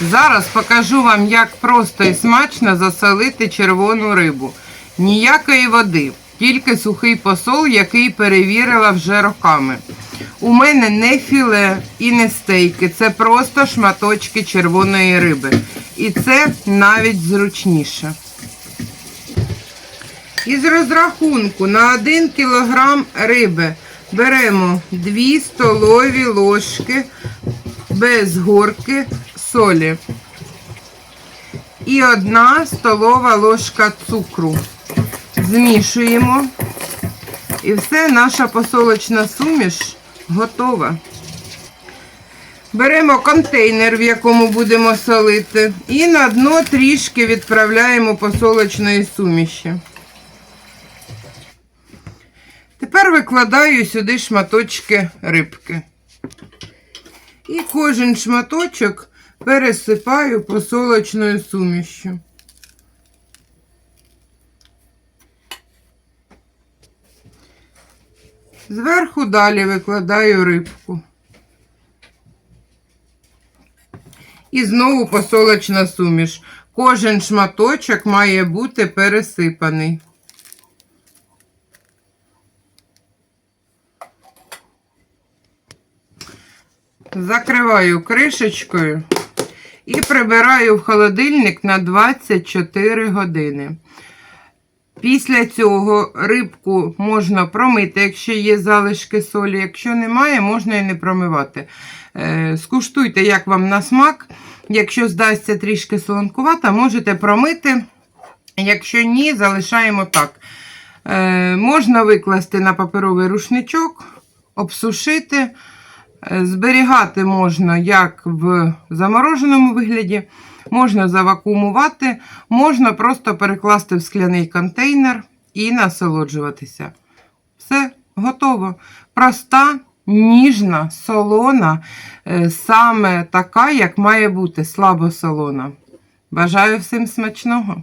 Зараз покажу вам, як просто і смачно засолити червону рибу. Ніякої води, тільки сухий посол, який перевірила вже роками. У мене не філе і не стейки, це просто шматочки червоної риби. І це навіть зручніше. Із розрахунку на 1 кг риби беремо 2 столові ложки без горки солі і 1 столова ложка цукру. Змішуємо. І все, наша посолочна суміш готова. Беремо контейнер, в якому будемо солити, і на дно трішки відправляємо посолочної суміші. Тепер викладаю сюди шматочки рибки. І кожен шматочок пересипаю посолочною сумішю. Зверху далі викладаю рибку. І знову посолочна суміш. Кожен шматочок має бути пересипаний. Закриваю кришечкою і прибираю в холодильник на 24 години. Після цього рибку можна промити, якщо є залишки солі. Якщо немає, можна і не промивати. Е, Скуштуйте, як вам на смак. Якщо здасться трішки солонкувата, можете промити. Якщо ні, залишаємо так. Е, Можна викласти на паперовий рушничок, обсушити. Е, Зберігати можна як в замороженому вигляді, можна завакуумувати, можна просто перекласти в скляний контейнер і насолоджуватися. Все готово. Проста, ніжна, солона, е, саме така, як має бути, слабо солона. Бажаю всім смачного!